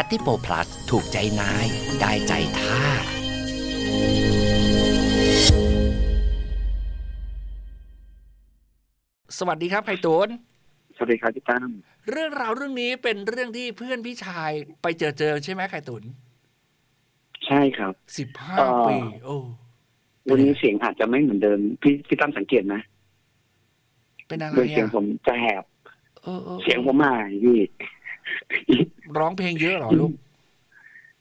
คัตติโป plus ถูกใจนาย ได้ใจทาสสวัสดีครับไข่ตุนสวัสดีครับพี่ตั้มเรื่องราวเรื่องนี้เป็นเรื่องที่เพื่อนพี่ชายไปเจอเจอใช่ไหมไข่ตุนใช่ครับสิบห้าเอ่อปี โอ้วันนี้เสียงอาจจะไม่เหมือนเดิม พี่พี่ตั้มสังเกตนะ เป็นอะไรโดยเสียงอะผมจะแหบเออออเสียงผมมาพี่ ร้องเพลงเยอะเหรอลูก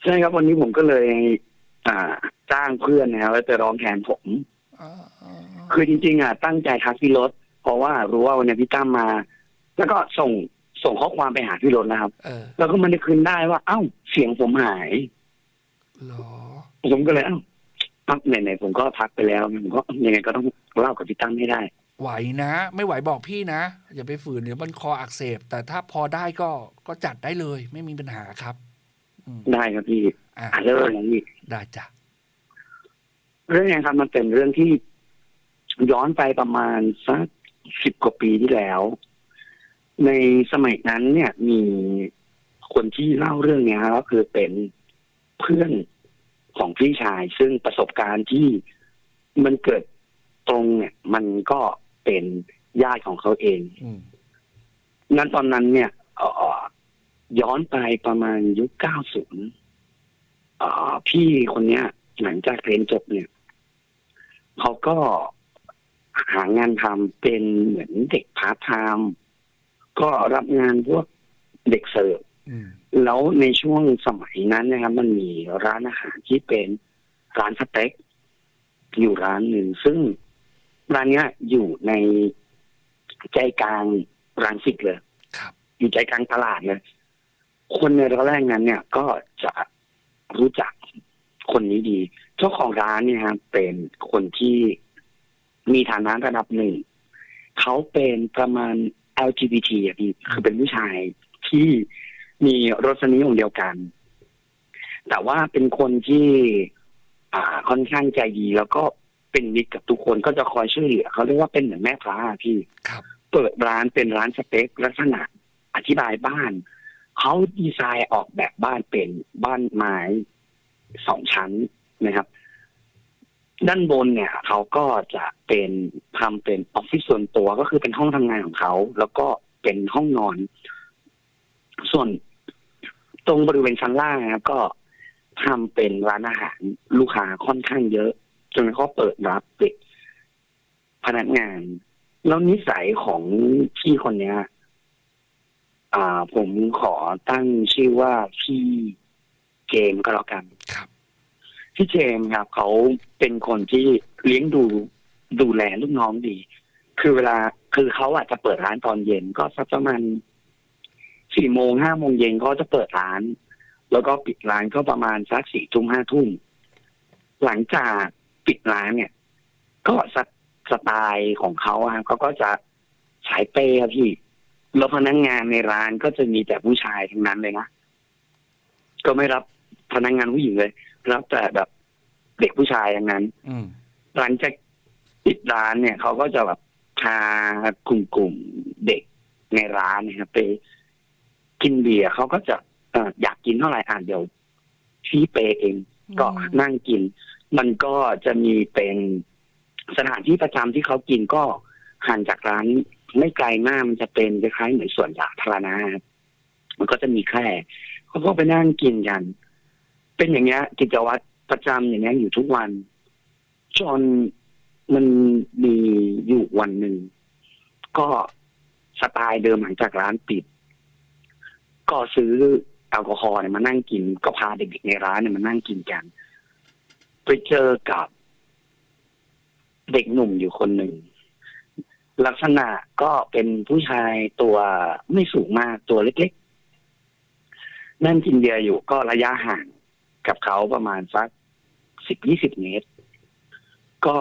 ใช่ครับวันนี้ผมก็เลย อ่า จ้างเพื่อนนะครับแล้วไปร้องแทนผมอ๋ออ๋ออ๋อคือจริงๆอะตั้งใจทักพี่รถเพราะว่ารู้ว่าวันนี้พี่ตั้มมา แล้วก็ส่งส่งข้อความไปหาพี่รถนะครับเออแล้วก็มันได้คืนได้ว่า เอ้า เสียงผมหายเหรอผมก็เลยเอ้าพักไหนๆผมก็ทักไปแล้วผมก็ยังไงก็ต้องเล่ากับพี่ตั้มให้ได้ ไหวนะ ไม่ไหวบอกพี่นะ อย่าไปฝืนเดี๋ยวมันคออักเสบ แต่ถ้าพอได้ก็ก็จัดได้เลย ไม่มีปัญหาครับอืมได้ครับพี่อะอะเริ่มเลยพี่ได้จ้ะเรื่องนี้ครับมันเป็นเรื่องที่ย้อนไปประมาณสักสิบกว่าปีที่แล้ว ในสมัยนั้นเนี่ยมีคนที่เล่าเรื่องเนี้ยก็คือเป็นเพื่อนของพี่ชาย ซึ่งประสบการณ์ที่มันเกิดตรงเนี่ย มันก็ เป็นญาติของเขาเองอืมงั้นตอนนั้นเนี่ยเอ่อย้อนไปประมาณยุค90อ่าพี่คนเนี้ย หลังจากเรียนจบเนี่ย เขาก็หางานทำเป็นเหมือนเด็กพาร์ทไทม์ก็รับงานพวกเด็กเสิร์ฟอืมแล้วในช่วงสมัยนั้นนะครับ มันมีร้านอาหารที่เป็นร้านสเต็กอยู่ร้านหนึ่งซึ่ง ร้านเนี้ยอยู่ในใจกลางรังสิตเลยครับ อยู่ใจกลางตลาดเลยคนในระแวกนั้นเนี่ยก็จะรู้จักคนนี้ดี เจ้าของร้านเนี่ยครับเป็นคนที่มีฐานะระดับหนึ่ง เขาเป็นประมาณ LGBT อะพี่คือเป็นผู้ชายที่มีรสนิยมเดียวกัน แต่ว่าเป็นคนที่ อ่าค่อนข้างใจดีแล้วก็ เป็นมิตรกับทุกคนก็จะคอยช่วยเหลือเขาเรียกว่าเป็นเหมือนแม่พระอะพี่ ครับ เปิดร้านเป็นร้านสเต็กลักษณะอธิบายบ้าน เขาดีไซน์ออกแบบบ้านเป็นบ้านไม้สองชั้นนะครับ ด้านบนเนี่ย เขาก็จะเป็นทำเป็นออฟฟิศส่วนตัวก็คือเป็นห้องทำงานของเขา แล้วก็เป็นห้องนอน ส่วนตรงบริเวณชั้นล่างนะครับก็ทำเป็นร้านอาหารลูกค้าค่อนข้างเยอะ จนเขาเปิดรับเด็กพนักงาน แล้วนิสัยของพี่คนเนี้ย อ่า ผมขอตั้งชื่อว่าพี่เจมส์ก็แล้วกันครับพี่เจมส์ครับเขาเป็นคนที่เลี้ยงดูดูแลลูกน้องดี คือเวลาคือเขาอาจจะเปิดร้านตอนเย็นก็สักประมาณสี่โมงห้าโมงเย็นเขาจะเปิดร้าน แล้วก็ปิดร้านก็ประมาณสักสี่ทุ่มห้าทุ่มหลังจาก ปิดร้านเนี่ย ก็สสไตล์ของเขาอะครับเขาก็จะสายเปย์ครับพี่ แล้วพนักงานในร้านก็จะมีแต่ผู้ชายทั้งนั้นเลยนะ ก็ไม่รับพนักงานผู้หญิงเลย รับแต่แบบเด็กผู้ชายอย่างนั้น อืมหลังจากปิดร้านเนี่ย เขาก็จะแบบพากลุ่มกลุ่มๆเด็กในร้านเนี่ยครับไปกินเบียร์เขาก็จะเอ่ออยากกินเท่าไหร่อ่านเดี๋ยวชี้เปย์เองก็นั่งกิน มันก็จะมีเป็นสถานที่ประจำที่เขากินก็ห่างจากร้านไม่ไกลมากมันจะเป็นคล้ายๆเหมือนสวนสาธารณะมันก็จะมีแค่เขาก็ไปนั่งกินกัน เป็นอย่างเงี้ย กิจวัตรประจำอย่างเงี้ยอยู่ทุกวัน จนมันมีอยู่วันหนึ่ง ก็สไตล์เดิมหลังจากร้านปิด ก็ซื้อแอลกอฮอล์เนี่ยมานั่งกินก็พาเด็กๆในร้านเนี่ยมานั่งกินกัน ไปเจอกับเด็กหนุ่มอยู่คนหนึ่ง ลักษณะก็เป็นผู้ชายตัวไม่สูงมากตัวเล็กๆ นั่งกินเบียร์อยู่ก็ระยะห่างกับเขาประมาณสักสิบยี่สิบเมตร ก็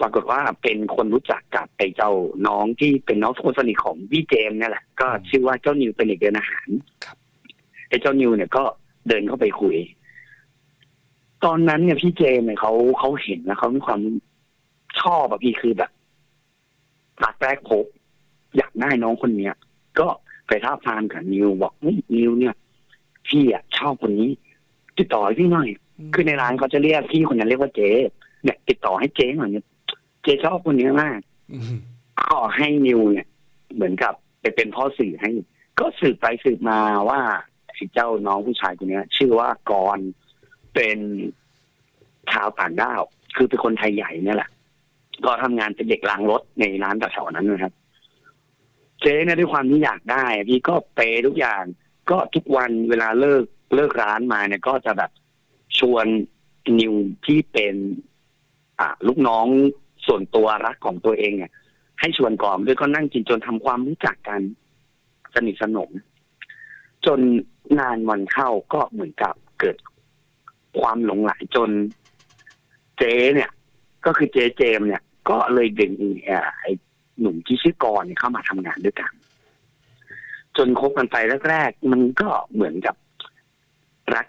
ปรากฏว่าเป็นคนรู้จักกับไอ้เจ้าน้องที่เป็นน้องคนสนิทของพี่เจมส์เนี่ยแหละ ก็ชื่อว่าเจ้านิวเป็นเด็กเดินอาหารครับไอ้เจ้านิวเนี่ยก็เดินเข้าไปคุย ตอนนั้นเนี่ยพี่เจมส์เนี่ยเขาเขาเห็นแล้วเขามีความชอบอะพี่คือแบบรักแรกพบอยากได้น้องคนเนี้ย ก็ไปท้าบทามกับนิวบอกเฮ้ยนิวเนี่ยพี่พี่อะชอบคนนี้ ติดต่อให้พี่หน่อย คือในร้านเขาจะเรียกพี่คนนั้นเรียกว่าเจ๊เนี่ยติดต่อให้เจ๊หน่อยเนี่ยเจ๊ชอบคนนี้มากอืมขอให้นิวเนี่ย เหมือนกับไปเป็นพ่อสื่อให้ ก็สืบไปสืบมาว่าไอ้เจ้าน้องผู้ชายคนเนี้ยชื่อว่ากรณ์ เป็นชาวต่างด้าว คือเป็นคนไทยใหญ่เนี่ยแหละ ก็ทำงานเป็นเด็กล้างรถในร้านแถวๆนั้นนะครับ เจ๊เนี่ยด้วยความที่อยากได้พี่ก็เปย์ทุกอย่าง ก็ทุกวันเวลาเลิกเลิกร้านมาเนี่ย ก็จะแบบชวนนิวที่เป็น อ่าลูกน้องส่วนตัวรักของตัวเองเนี่ย ให้ชวนกอมด้วยก็นั่งกินจนทำความรู้จักกันสนิทสนม จนนานวันเข้าก็เหมือนกับเกิด ความหลงไหลจน เจ๊เนี่ย ก็คือเจ๊เจมส์เนี่ย ก็เลยดึงเอ่อไอ้หนุ่มที่ชื่อกรเนี่ยเข้ามาทำงานด้วยกัน จนคบกันไปแรกๆมันก็เหมือนกับรัก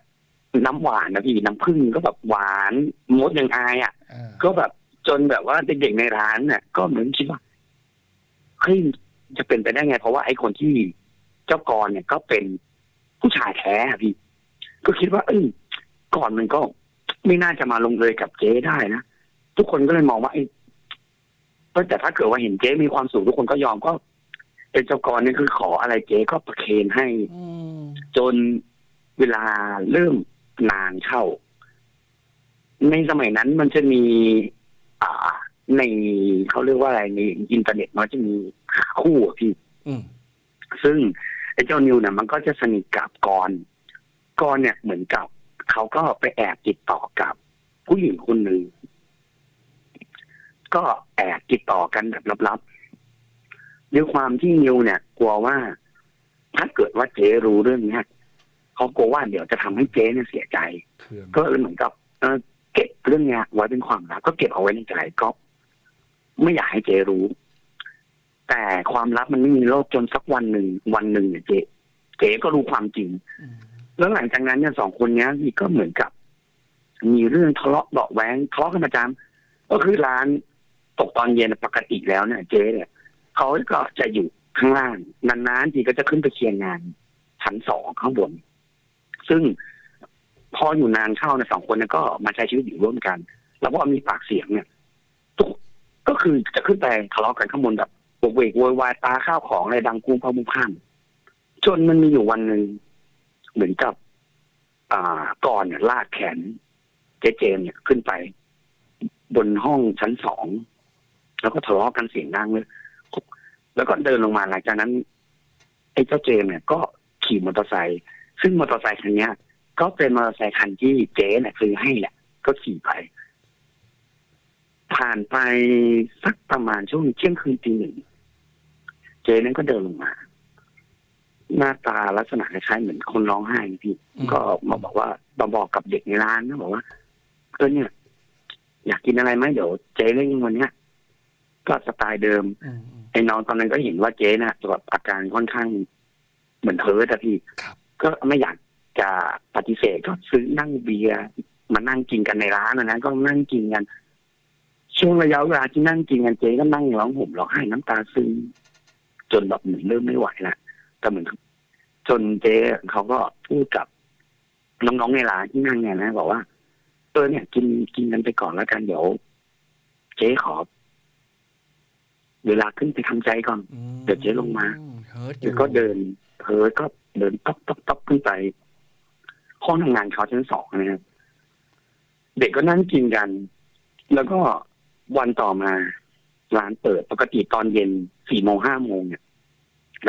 น้ำหวานนะพี่น้ำผึ้งก็แบบหวานมดยังอายอะอ่าก็แบบจนแบบว่าเด็กๆในร้านเนี่ยก็เหมือนคิดว่าเฮ้ยจะเป็นไปได้ไง เพราะว่าไอ้คนที่เจ้ากรเนี่ยก็เป็นผู้ชายแท้อะพี่ ก็คิดว่า เอ้ย ก่อนมันก็ไม่น่าจะมาลงเลยกับเจ๊ได้นะทุกคนก็เลยมองว่าไอ้เอ้ยแต่ถ้าเกิดว่าเห็นเจ๊มีความสุขทุกคนก็ยอมก็ เป็นเจ้ากรเนี่ยคือขออะไรเจ๊ก็ประเคนให้อืมจนเวลาเริ่มนานเข้า ในสมัยนั้นมันจะมี อ่า ในเขาเรียกว่าอะไรในอินเทอร์เน็ตมันจะมีหาคู่อะพี่อืมซึ่งไอ้เจ้านิวเนี่ยมันก็จะสนิทกับกรณ์กรณ์เนี่ยเหมือนกับ เขาก็ไปแอบติดต่อกับ ผู้หญิงคนหนึ่งก็แอบติดต่อกันแบบลับๆด้วยความที่นิวเนี่ย กลัวว่าถ้าเกิดว่าเจ๊รู้เรื่องเนี้ยเขากลัวว่าเดี๋ยวจะทำให้เจ๊เนี่ยเสียใจเคืองก็เลยเหมือนกับเออเก็บเรื่องเนี้ยไว้เป็นความลับก็เก็บเอาไว้ในใจก็ไม่อยากให้เจรู้ แต่ความลับมันไม่มีโลกจนสักวันหนึ่งวันหนึ่งเนี่ยเจเจก็รู้ความจริงอืม แล้วหลังจากนั้นเนี่ยสองคนเนี้ยนี่ก็เหมือนกับ มีเรื่องทะเลาะเบาะแว้งทะเลาะกันประจำก็คือร้านตกตอนเย็นปกติแล้วเนี่ยเจ๊เนี่ยเขาก็จะอยู่ข้างล่างนานๆทีก็จะขึ้นไปเคลียร์งานชั้นสองข้างบน ซึ่งพออยู่นานเข้าเนี่ยสองคนเนี่ยก็มาใช้ชีวิตอยู่ร่วมกัน แล้วพอมีปากเสียงเนี่ยทุกก็คือจะขึ้นไปทะเลาะกันข้างบนแบบโวกเวกโวยวายปาข้าวของอะไรดังกุ้งพ่อมุงข้ามจนมันมีอยู่วันหนึ่ง เหมือนกับ อ่าก่อนเนี่ยลากแขน เจเจมเนี่ยขึ้นไป บนห้องชั้นสอง แล้วก็ทะเลาะกันเสียงดังเลยแล้วก็เดินลงมาหลังจากนั้น ไอ้เจ้าเจมเนี่ย ก็ขี่มอเตอร์ไซค์ซึ่งมอเตอร์ไซค์คันเนี้ย ก็เป็นมอเตอร์ไซค์คันที่เจ๊เนี่ยซื้อให้แหละ ก็ขี่ไป ผ่านไปสักประมาณช่วงเที่ยงคืนตีหนึ่งเจ๊นั้นก็เดินลงมา หน้าตาลักษณะคล้ายๆเหมือนคนร้องไห้นะพี่ก็มาบอกว่ามาบอกกับเด็กในร้านนะบอกว่าเออเนี่ย อยากกินอะไรไหมเดี๋ยวเจ๊เล่นวันเนี้ยก็สไตล์เดิมอืมอืมไอ้น้องตอนนั้นก็เห็นว่าเจ๊น่ะแบบอาการค่อนข้างเหมือนเพ้อแต่พี่ครับก็ไม่อยากจะปฏิเสธก็ซื้อนั่งเบียร์มานั่งกินกันในร้านนะนะก็นั่งกินกัน ช่วงระยะเวลาที่นั่งกินกันเจ๊ก็นั่งร้องห่มร้องไห้น้ำตาซึมจนแบบเหมือนเริ่มไม่ไหวละ แต่เหมือนจนเจ๊เขาก็พูดกับน้องๆในร้านที่นั่งเนี่ยนะบอกว่าเออเนี่ย กินกินกันไปก่อนแล้วกันเดี๋ยวเจ๊ขอ เวลาขึ้นไปทำใจก่อนอืมเดี๋ยวเจ๊ลงมาเฮิร์ตอเดี๋ยยู่วก็เดินเพิร์ก็เดินต๊อกต๊อกต๊อกขึ้นไปห้องทำงานเขาชั้นสองนะครับเด็กก็นั่งกินกัน แล้วก็วันต่อมา ร้านเปิดปกติตอนเย็นสี่โมงห้าโมงเนี่ย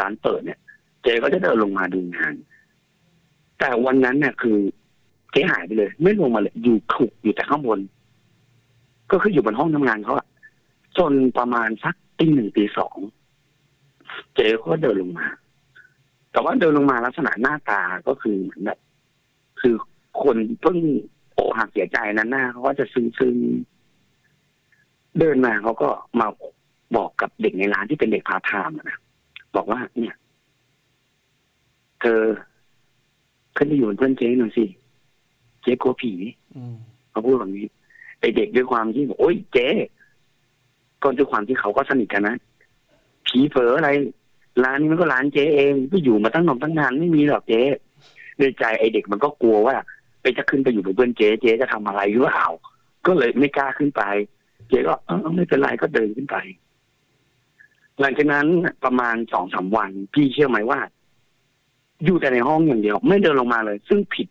ร้านเปิดเนี่ย เจก็จะเดินลงมาดูงาน แต่วันนั้นเนี่ยคือเจ๊หายไปเลย ไม่ลงมาเลย อยู่ขลุกอยู่แต่ข้างบน ก็คืออยู่บนห้องทำงานเขาอะจนประมาณสักตีหนึ่งตีสองเจ๊ก็เดินลงมา แต่ว่าเดินลงมาลักษณะหน้าตาก็คือเหมือนแบบคือคนเพิ่งอกหักเสียใจนั้นหน้าเขาก็จะซึ้งซึ้งๆเดินมาเขาก็มาบอกกับเด็กในร้านที่เป็นเด็กพาทไทม์อะนะบอกว่าเนี่ย เธอขึ้นไปอยู่เป็นเพื่อนเจ๊หน่อยสิเจ๊กลัวผีอืมเขาพูดแบบนี้ไอเด็กด้วยความที่บอกโอ๊ยเจ๊ก็ด้วยความที่เขาก็สนิทกันนะผีเผลออะไร ร้านนี้มันก็ร้านเจ๊เองก็อยู่มาตั้งนานตั้งนานไม่มีหรอกเจ๊ในใจไอเด็กมันก็กลัวว่าไปจะขึ้นไปอยู่กับเพื่อนเจ๊เจ๊จะทำอะไรหรือเปล่าก็เลยไม่กล้าขึ้นไป เจ๊ก็เออไม่เป็นไรก็เดินขึ้นไป หลังจากนั้นประมาณสองสามวัน พี่เชื่อไหมว่า อยู่แต่ในห้องอย่างเดียว ไม่เดินลงมาเลย ซึ่งผิด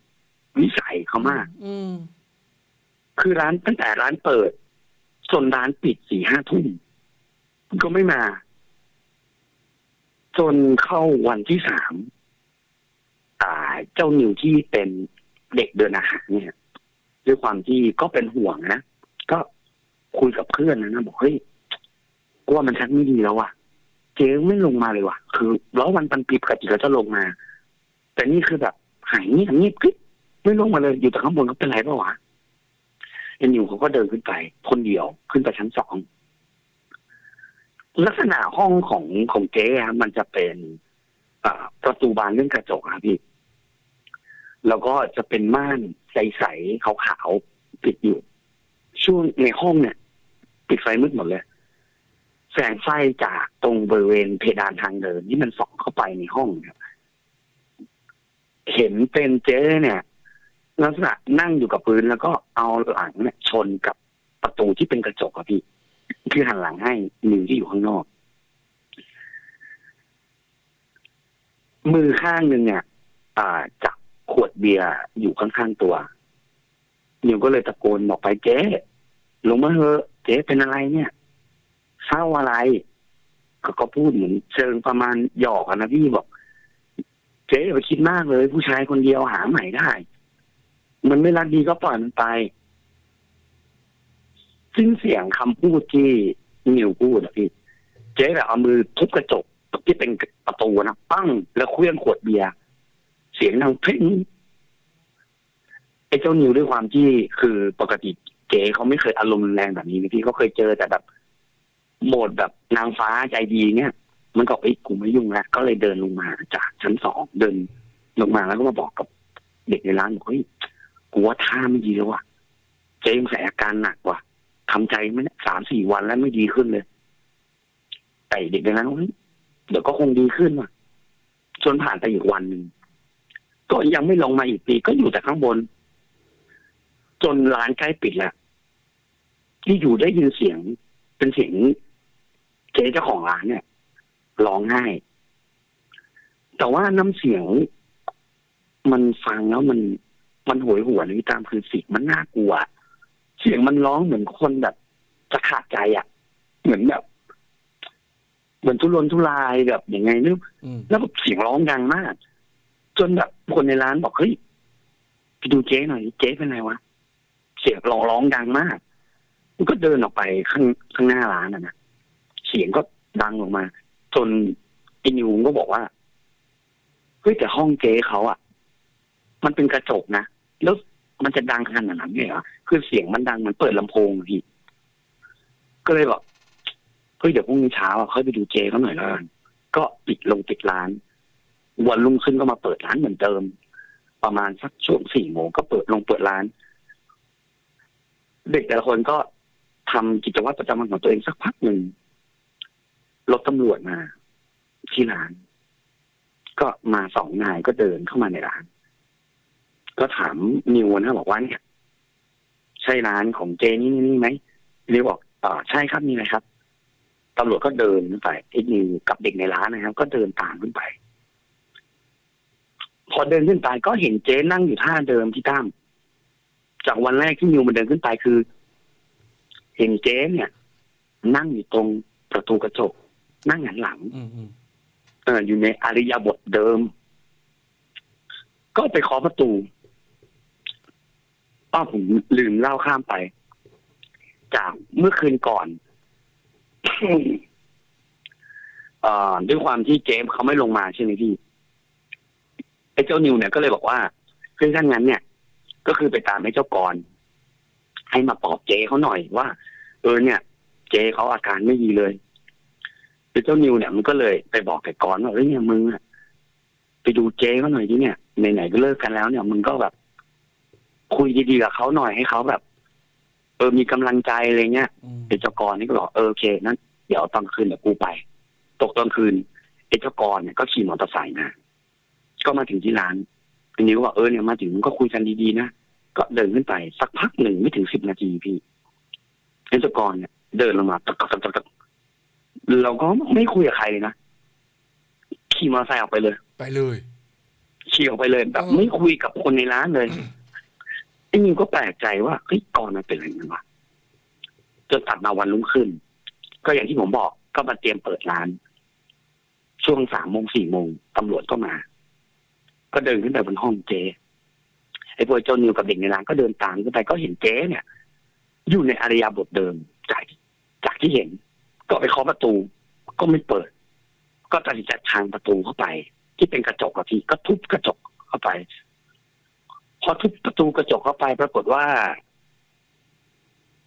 วิสัยเขามาก อืมคือร้านตั้งแต่ร้านเปิดจนร้านปิดสี่ห้าทุ่มก็ไม่มา จนเข้าวันที่สามอ่าเจ้านิวที่เป็นเด็กเดินอาหารเนี่ยด้วยความที่ก็เป็นห่วงนะก็คุยกับเพื่อนนะนะบอกเฮ้ยกว่ามันชักไม่ดีแล้วว่ะ เจ๊ไม่ลงมาเลยว่ะ คือแล้ววันปันปีปกติเขาจะลงมา แต่นี่คือแบบหายเงียบเงียบกริบไม่ลงมาเลยอยู่แต่ข้างบนก็เป็นไรปล่าวะไอ้นิวเขาก็เดินขึ้นไปคนเดียวขึ้นไปชั้นสองลักษณะห้องของของเจ๊ครับมันจะเป็นอประตูบานเรื่องกระจกครับพี่ แล้วก็จะเป็นม่านใสๆขาวๆปิดอยู่ ช่วงในห้องเนี่ย ปิดไฟมืดหมดเลย แสงไฟจากตรงบริเวณเพดานทางเดินที่มันส่องเข้าไปในห้องเนี่ย เห็นเป็นเจ๊เนี่ยลักษณะนั่งอยู่กับพื้นแล้วก็เอาหลังเนี่ยชนกับประตูที่เป็นกระจกอะพี่ คือหันหลังให้นิวที่อยู่ข้างนอก มือข้างหนึ่งเนี่ยอ่าจับขวดเบียร์อยู่ข้างๆตัวนิวก็เลยตะโกนบอกไปเจ๊ลงมาเถอะเจ๊เป็นอะไรเนี่ยเศร้าอะไร ก็พูดเหมือนเชิงประมาณหยอกอะนะพี่บอก เจ๊อย่าไปคิดมากเลย ผู้ชายคนเดียวหาใหม่ได้ มันไม่รักดีก็ปล่อยมันไปซึ่งเสียงคำพูดที่นิวพูดอะพี่ เจ๊แบบเอามือทุบกระจกที่เป็นประตูนะปั้งแล้วเคลื่อนขวดเบียร์เสียงดังเพ่งไอ้เจ้านิวด้วยความที่คือปกติเจ๊เขาไม่เคยอารมณ์แรงแบบนี้พี่เขาเคยเจอแต่แบบโหมดแบบนางฟ้าใจดีเนี่ย มันก็ไอ้กูไม่ยุ่งแล้วก็เลยเดินลงมาจากชั้นสองเดินลงมาแล้วก็มาบอกกับเด็กในร้านบอกเฮ้ยกูว่าท่าไม่ดีแล้วว่ะเจ๊ยังใส่อาการหนักว่ะทำใจไม่ได้สามสี่วันแล้วไม่ดีขึ้นเลยแต่เด็กในนั้นเฮ้ยเดี๋ยวก็คงดีขึ้นว่ะจนผ่านไปอีกวันหนึ่งก็ยังไม่ลงมาอีกปีก็อยู่แต่ข้างบน จนร้านใกล้ปิดแล้วที่อยู่ได้ยินเสียงเป็นเสียงเจ๊เจ้าของร้านเนี่ย ร้องไห้ แต่ว่าน้ำเสียง มันฟังแล้วมันมันโหวยหวนนี่ตามคือเสียงมันน่ากลัว เสียงมันร้องเหมือนคนแบบจะขาดใจอะ เหมือนแบบเหมือนทุรนทุรายแบบยังไงนึกอืมแล้วแบบเสียงร้องดังมาก จนแบบคนในร้านบอกเฮ้ยไปดูเจ๊หน่อยเจ๊เป็นไงวะเสียงร้องร้องดังมากมันก็เดินออกไปข้างข้างหน้าร้านนะนะเสียงก็ดังออกมา จนไอ้นิวก็บอกว่าเฮ้ยแต่ห้องเจ๊เขาอะมันเป็นกระจกนะแล้วมันจะดังขนาดนั้นเลยเหรอคือเสียงมันดังเหมันเปิดลำโพงพี่ก็เลยบอกเฮ้ยเดี๋ยวพรุ่งนี้เช้าอะค่อยไปดูเจ๊เขาหน่อยแล้วกันก็ปิดลงปิดร้าน วันรุ่งขึ้นก็มาเปิดร้านเหมือนเดิม ประมาณสักช่วงสี่โมงก็เปิดลงเปิดร้าน เด็กแต่ละคนก็ทำกิจวัตรประจำวันของตัวเองสักพักหนึ่ง รถตำรวจมาที่ร้าน ก็มาสองนายก็เดินเข้ามาในร้าน ก็ถามนิวนะบอกว่าเนี่ยใช่ร้านของเจนี่นี่นี่ไหมนิวบอกอ่าใช่ครับนี่เลยครับตำรวจก็เดินขึ้นไปไอ้นิวกับเด็กในร้านนะครับ ก็เดินตามขึ้นไป พอเดินขึ้นไปก็เห็นเจ๊นั่งอยู่ท่าเดิมที่ตั้มจากวันแรกที่นิวมันเดินขึ้นไปคือ เห็นเจ๊เนี่ย นั่งอยู่ตรงประตูกระจก นั่งหันหลังอืมอืมเอออยู่ในอริยบทเดิม ก็ไปเคาะประตูป้าผมลืมเล่าข้ามไป จากเมื่อคืนก่อนเอ่อด้วยความที่เจมส์เขาไม่ลงมาใช่ไหมพี่ไอ้เจ้านิวเนี่ยก็เลยบอกว่าคือถ้างั้นเนี่ย ก็คือไปตามไอ้เจ้ากรให้มาปลอบเจเขาหน่อยว่า เออเนี่ย เจเขาอาการไม่ดีเลย คือเจ้านิวเนี่ยมันก็เลยไปบอกไอ้กรว่าเอ้ยเนี่ยมึงอะไปดูเจเขาหน่อยดิเนี่ยไหนๆก็เลิกกันแล้วเนี่ยมึงก็แบบ คุยดีๆกับเขาหน่อยให้เขาแบบ เออมีกำลังใจอะไรเงี้ยอืมไอ้เจ้ากรนี่ก็บอกเออโอเคนั้นเดี๋ยวตอนคืนเดี๋ยวกูไป ตกตอนคืนไอ้เจ้ากรเนี่ยก็ขี่มอเตอร์ไซค์มาก็มาถึงที่ร้านพี่นิวก็บอกเออเนี่ยมาถึงก็คุยกันดีๆนะก็เดินขึ้นไปสักพักหนึ่งไม่ถึงสิบนาทีพี่เอนจกรเนี่ยเดินลงมาตักตักตักตักตัก เราก็ไม่คุยกับใครเลยนะขี่มอเตอร์ไซค์ออกไปเลย ไปเลยขี่ออกไปเลยแบบเออไม่คุยกับคนในร้านเลยไอ้นิวก็แปลกใจว่าเฮ้ยก่อนมันเป็นอะไรกันวะจนตัดมาวันรุ่งขึ้น ก็อย่างที่ผมบอกก็มาเตรียมเปิดร้าน ช่วงสามโมงสี่โมงตำรวจก็มา ก็เดินขึ้นไปบนห้องเจ๊ไอ้พวกเจ้านิวกับเด็กในร้านก็เดินตามขึ้นไปก็เห็นเจ๊เนี่ย อยู่ในอารยาบทเดิมจากจากที่เห็น ก็ไปเคาะประตู ก็ไม่เปิด ก็ตัดสินใจทางประตูเข้าไป ที่เป็นกระจกอะพี่ก็ทุบกระจกเข้าไป พอทุบประตูกระจกเข้าไป ปรากฏว่า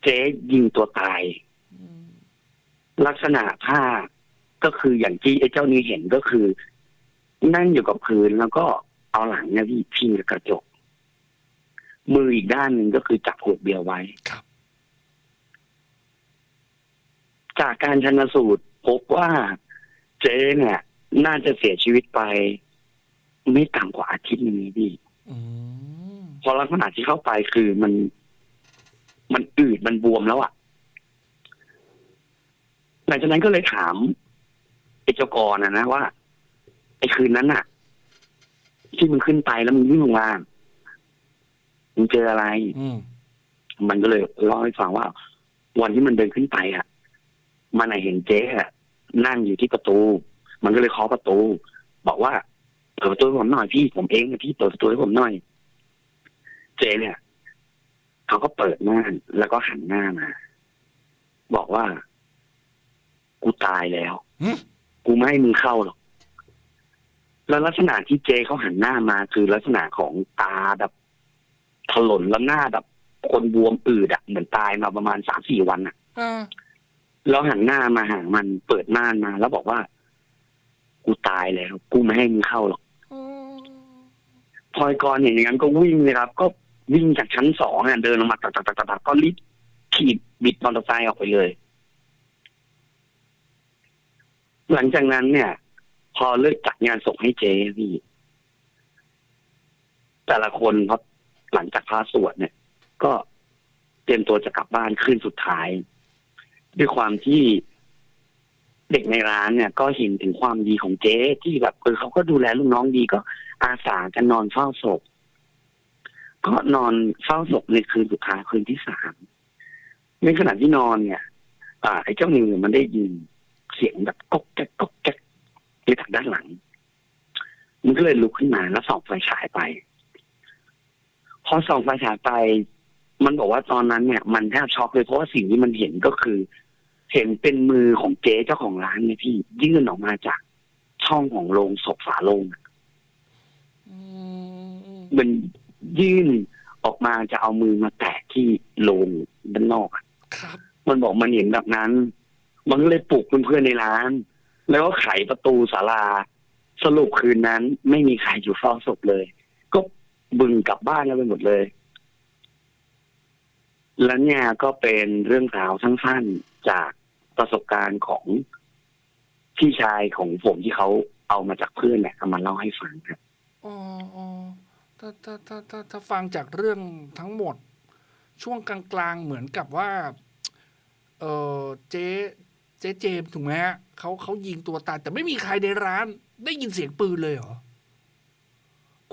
เจ๊ยิงตัวตาย ลักษณะท่าก็คืออย่างที่ไอ้เจ้านี้เห็นก็คือ นั่งอยู่กับพื้นแล้วก็เอาหลังเนี่ยพี่พิงกับกระจก มืออีกด้านหนึ่งก็คือจับขวดเบียร์ไว้ครับ จากการชันสูตรพบว่าเจ๊เนี่ย น่าจะเสียชีวิตไป ไม่ต่ำกว่าอาทิตย์หนึงนี้พี่อืมเพราะลักษณะที่เข้าไปคือมัน มันอืดมันบวมแล้วอะ่ะหลังจากนั้นก็เลยถามไอ้เจ้ากรนะนะว่าไอ้คืนนั้นน่ะ ที่มึงขึ้นไปแล้วมึงวิ่งลงมามึงเจออะไรอืมมันก็เลยเล่าให้ฟังว่า วันที่มันเดินขึ้นไปอะ มันน่ะเห็นเจ๊อะนั่งอยู่ที่ประตู มันก็เลยเคาะประตู บอกว่าเปิดประตูให้ผมหน่อยพี่ผมเองนะพี่เปิดประตูให้ผมหน่อย เจ๊เนี่ยเขาก็เปิดม่านแล้วก็หันหน้ามาบอกว่า กูตายแล้วหึกูไม่ให้มึงเข้าหรอกแล้วลักษณะที่เจเขาหันหน้ามาคือลักษณะของตาแบบถลนแล้วหน้าแบบคนบวมอืดอะเหมือนตายมาประมาณสามสี่วันอะ อ่าแล้วหันหน้ามาหามันเปิดม่านมา แล้วบอกว่า กูตายแล้ว กูไม่ให้มึงเข้าหรอกพลอยกรเห็นอย่างนั้นก็วิ่งเลยครับ ก็วิ่งจากชั้นสองเดินลงมาตักตัดตัดตัดก็รีบขี่บิดมอเตอร์ไซค์ออกไปเลย หลังจากนั้นเนี่ย พอเลิกจัดงานศพให้เจ๊พี่ แต่ละคนพอหลังจากพาสวดเนี่ย ก็เตรียมตัวจะกลับบ้านคืนสุดท้าย ด้วยความที่เด็กในร้านเนี่ย ก็เห็นถึงความดีของเจ๊ที่แบบเออเขาก็ดูแลลูกน้องดีก็อาสากันนอนเฝ้าศพก็นอนเฝ้าศพในคืนสุดท้ายคืนที่สามในขณะที่นอนเนี่ย อ่าไอ้เจ้านิวเนี่ยมันได้ยินเสียงแบบก๊อกแก๊กก๊อกแก๊กในทางด้านหลัง มันก็เลยลุกขึ้นมาแล้วส่องไฟฉายไป พอส่องไฟฉายไป มันบอกว่าตอนนั้นเนี่ย มันแทบช็อกเลยเพราะว่าสิ่งที่มันเห็นก็คือ เห็นเป็นมือของเจ๊เจ้าของร้านเนี่ยพี่ ยื่นออกมาจากช่องของโรงศพฝาโลงอืมมันยื่นออกมาจะเอามือมาแตะที่โรงด้านนอกอะครับ มันบอกมันเห็นแบบนั้น มันก็เลยปลุกเพื่อนๆในร้าน แล้วก็ไขประตูศาลา สรุปคืนนั้น ไม่มีใครอยู่เฝ้าศพเลย ก็บึงกลับบ้านแล้วไปหมดเลย แล้วเนี่ยก็เป็นเรื่องราวสั้นๆจาก ประสบการณ์ของพี่ชายของผมที่เขาเอามาจากเพื่อนเนี่ยเอามาเล่าให้ฟังครับอ๋อถ้าถ้าถ้าถ้าถ้าฟังจากเรื่องทั้งหมด ช่วงกลางๆเหมือนกับว่า เออเจ๊เจ๊เจมถูกไหมฮะเขาเขายิงตัวตายแต่ไม่มีใครในร้าน ได้ยินเสียงปืนเลยเหรอ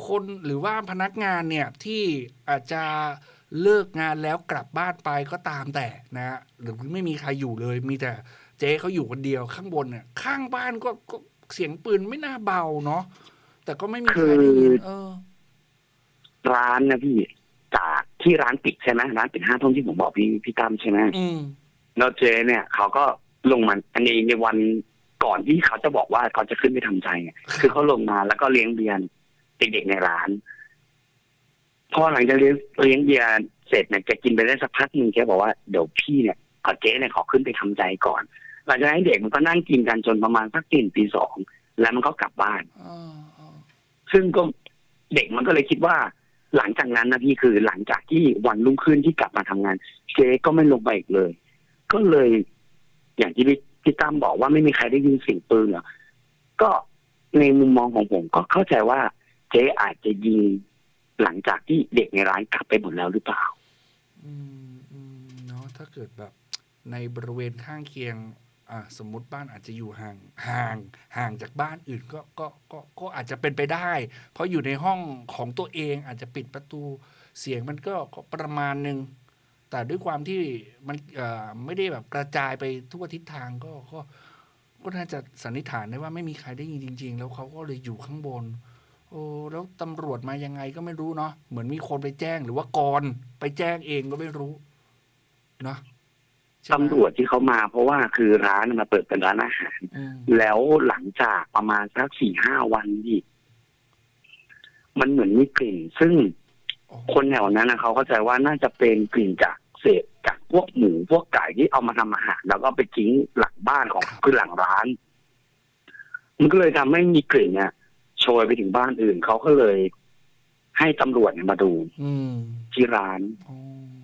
คนหรือว่าพนักงานเนี่ยที่อาจจะ เลิกงานแล้วกลับบ้านไปก็ตามแต่นะฮะหรือไม่มีใครอยู่เลย มีแต่เจ๊เขาอยู่คนเดียวข้างบนเนี่ยข้างบ้านก็ก็เสียงปืนไม่น่าเบาเนาะแต่ก็ไม่มีใครได้ยินเออ ร้านนะพี่จากที่ร้านปิดใช่ไหมร้านปิดห้าทุ่มที่ผมบอกพี่พี่ตั้มใช่ไหมอืมแล้วเจเนี่ยเขาก็ลงมาอันนี้ในวันก่อนที่เขาจะบอกว่าเขาจะขึ้นไปทำใจไงคือเขาลงมาแล้วก็เลี้ยงเบียร์เด็กๆในร้าน พอหลังจากเลี้ยงเลี้ยงเบียร์เสร็จเนี่ยแกกินไปได้สักพักหนึ่งแกบอกว่าเดี๋ยวพี่เนี่ยขอเจ๊เนี่ยขอขึ้นไปทำใจก่อน หลังจากนั้นเด็กมันก็นั่งกินกันจนประมาณสักตีนตีสองแล้วมันก็กลับบ้านอ่าอ่าซึ่งก็เด็กมันก็เลยคิดว่า หลังจากนั้นนะพี่คือหลังจากที่วันรุ่งขึ้นที่กลับมาทำงานเจ๊ก็ไม่ลงไปอีกเลย ก็เลย อย่างที่พี่พี่ตั้มบอกว่าไม่มีใครได้ยินเสียงปืนเหรอก็ในมุมมองของผมก็เข้าใจว่าเจ๊อาจจะยิง หลังจากที่เด็กในร้านกลับไปหมดแล้วหรือเปล่า อืมอืมเนาะถ้าเกิดแบบในบริเวณข้างเคียงอ่าสมมติบ้านอาจจะอยู่ห่างห่างห่างจากบ้านอื่นก็ก็ก็ก็อาจจะเป็นไปได้ เพราะอยู่ในห้องของตัวเองอาจจะปิดประตูเสียงมันก็ก็ประมาณหนึ่งแต่ด้วยความที่มันเอ่อไม่ได้แบบกระจายไปทั่วทิศทางก็ก็ก็น่าจะสันนิษฐานได้ว่าไม่มีใครได้ยินจริง ๆ แล้วเขาก็เลยอยู่ข้างบน โอ้แล้วตำรวจมายังไงก็ไม่รู้เนาะเหมือนมีคนไปแจ้งหรือว่ากรไปแจ้งเองก็ไม่รู้เนาะใช่ไหมตำรวจที่เขามาเพราะว่าคือร้านมาเปิดเป็นร้านอาหาร อืมแล้วหลังจากประมาณสักสี่ห้าวันนี่มันเหมือนมีกลิ่น ซึ่งโอ้คนแถวนั้นนะเขาเข้าใจว่าน่าจะเป็นกลิ่นจากเศษจากพวกหมูพวกไก่ที่เอามาทำอาหารแล้วก็ไปทิ้งหลังบ้านของคือหลังร้าน มันก็เลยทำให้มีกลิ่นเนี่ย โชยไปถึงบ้านอื่นเขาก็เลย ให้ตำรวจเนี่ยมาดูอืมที่ร้านอ๋อ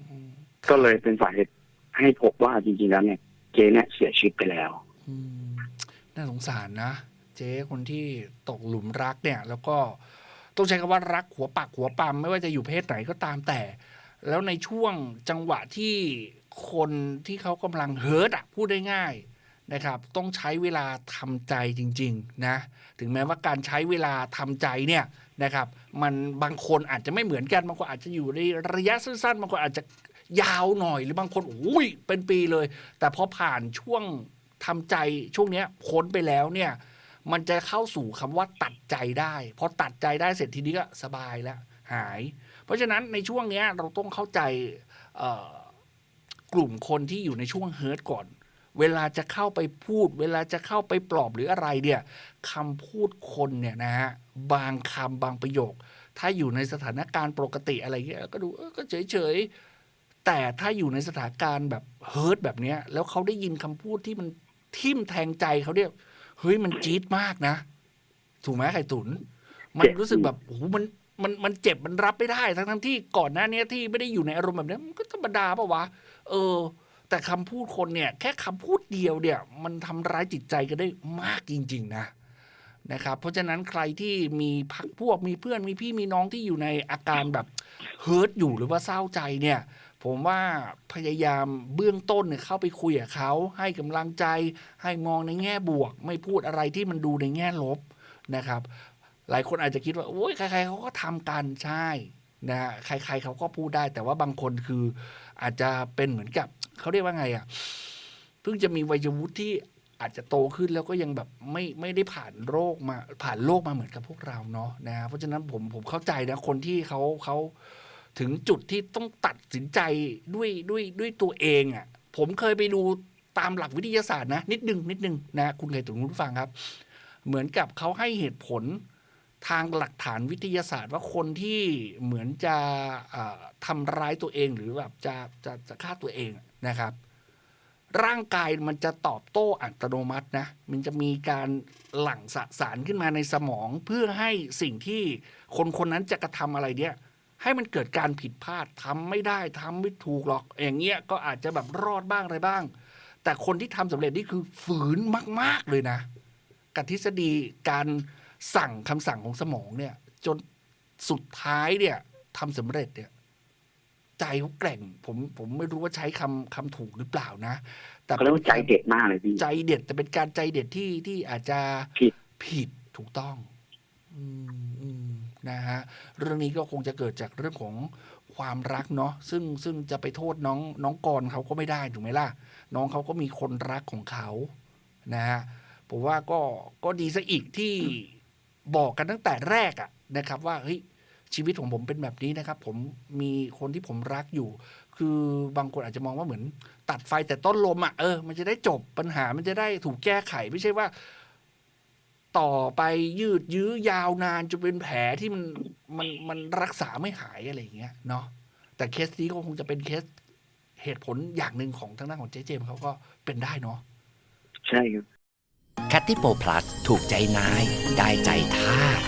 อืมก็เลยเป็นสาเหตุให้พบว่าจริงๆแล้วเนี่ย เจเนี่ยเสียชีวิตไปแล้วอืมน่าสงสารนะเจ๊คนที่ตกหลุมรักเนี่ย แล้วก็ต้องใช้คำว่ารักหัวปักหัวปั๊มไม่ว่าจะอยู่เพศไหนก็ตามแต่ แล้วในช่วงจังหวะที่คนที่เขากำลังเฮิร์ตอะพูดได้ง่าย นะครับ ต้องใช้เวลาทำใจจริงๆนะถึงแม้ว่าการใช้เวลาทำใจเนี่ยนะครับ มันบางคนอาจจะไม่เหมือนกันบางคนอาจจะอยู่ในระยะสั้นๆบางคนอาจจะยาวหน่อยหรือบางคนโอ้ยเป็นปีเลย แต่พอผ่านช่วงทำใจช่วงเนี้ยพ้นไปแล้วเนี่ยมันจะเข้าสู่คำว่าตัดใจได้พอตัดใจได้เสร็จทีนี้ก็สบายแล้วหาย เพราะฉะนั้นในช่วงเนี้ยเราต้องเข้าใจกลุ่มคนที่อยู่ในช่วงเฮิร์ตก่อน เวลาจะเข้าไปพูด เวลาจะเข้าไปปลอบหรืออะไรเนี่ยคำพูดคนเนี่ยนะฮะบางคำบางประโยค ถ้าอยู่ในสถานการณ์ปกติอะไรเงี้ยก็ดูก็เฉยเฉยแต่ถ้าอยู่ในสถานการณ์แบบเฮิร์ตแบบเนี้ย แล้วเขาได้ยินคำพูดที่มันทิ่มแทงใจเขาเนี่ยเฮ้ยมันจี๊ดมากนะ ถูกไหมไข่ตุน มันรู้สึกแบบโอ้โหมันมันมันเจ็บมันรับไม่ได้ทั้งทั้งที่ก่อนหน้านี้ที่ไม่ได้อยู่ในอารมณ์แบบนี้มันก็ธรรมดาปะวะ เออ แต่คำพูดคนเนี่ย แค่คำพูดเดียวเนี่ย มันทำร้ายจิตใจกันได้มากจริง ๆ นะนะครับ เพราะฉะนั้นใครที่มีพักพวกมีเพื่อนมีพี่มีน้องที่อยู่ในอาการแบบเฮิร์ตอยู่หรือว่าเศร้าใจเนี่ย ผมว่าพยายามเบื้องต้นเนี่ยเข้าไปคุยกับเขาให้กำลังใจ ให้มองในแง่บวก ไม่พูดอะไรที่มันดูในแง่ลบนะครับ หลายคนอาจจะคิดว่าโอ้ยใครๆเขาก็ทำกันใช่นะฮะใครๆเขาก็พูดได้แต่ว่าบางคนคืออาจจะเป็นเหมือนกับ เขาเรียกว่าไงอะเพิ่งจะมีวัยวุฒิที่อาจจะโตขึ้นแล้วก็ยังแบบไม่ไม่ได้ผ่านโรคมาผ่านโลกมาเหมือนกับพวกเราเนาะนะ เพราะฉะนั้นผมผมเข้าใจนะคนที่เขาเขาถึงจุดที่ต้องตัดสินใจด้วยด้วยด้วยตัวเองอะ ผมเคยไปดูตามหลักวิทยาศาสตร์นะ นิดนึงนิดนึงนะ คุณเคยถึงคุณผู้ฟังครับ เหมือนกับเขาให้เหตุผล ทางหลักฐานวิทยาศาสตร์ว่าคนที่เหมือนจะเอ่อทำร้ายตัวเองหรือแบบจะจะจะฆ่าตัวเองนะครับ ร่างกายมันจะตอบโต้อัตโนมัตินะ มันจะมีการหลั่งสสารขึ้นมาในสมองเพื่อให้สิ่งที่คนคนนั้นจะกระทำอะไรเนี่ยให้มันเกิดการผิดพลาดทำไม่ได้ทำไม่ถูกหรอก อย่างเงี้ยก็อาจจะแบบรอดบ้างอะไรบ้าง แต่คนที่ทำสำเร็จนี่คือฝืนมาก ๆเลยนะกับทฤษฎีการ สั่งคำสั่งของสมองเนี่ย จนสุดท้ายเนี่ยทำสำเร็จเนี่ย ใจเขาแกร่ง ผมผมไม่รู้ว่าใช้คำคำถูกหรือเปล่านะ แต่เขาเรียกว่าใจเด็ดมากเลยพี่ใจเด็ดแต่เป็นการใจเด็ดที่ที่อาจจะผิดผิดถูกต้องอืมอืมนะฮะเรื่องนี้ก็คงจะเกิดจากเรื่องของความรักเนาะซึ่งซึ่งจะไปโทษน้องน้องกรณ์เขาก็ไม่ได้ถูกไหมล่ะ น้องเขาก็มีคนรักของเขานะฮะผมว่าก็ก็ดีซะอีกที่ บอกกันตั้งแต่แรกอะนะครับ ว่าเฮ้ยชีวิตของผมเป็นแบบนี้นะครับ ผมมีคนที่ผมรักอยู่ คือบางคนอาจจะมองว่าเหมือน ตัดไฟแต่ต้นลมอะ่ะเออมันจะได้จบปัญหามันจะได้ถูกแก้ไขไม่ใช่ว่า ต่อไปยืดยื้อยาวนานจนเป็นแผลที่มันมันมันรักษาไม่หายอะไรอย่างเงี้ยเนาะแต่เคสนี้ก็คงจะเป็นเคสเหตุผลอย่างหนึ่งของทางด้านของเจ๊เจมเขาก็เป็นได้เนาะใช่ครับ แคทติโปพลัสถูกใจนาย ได้ใจทาส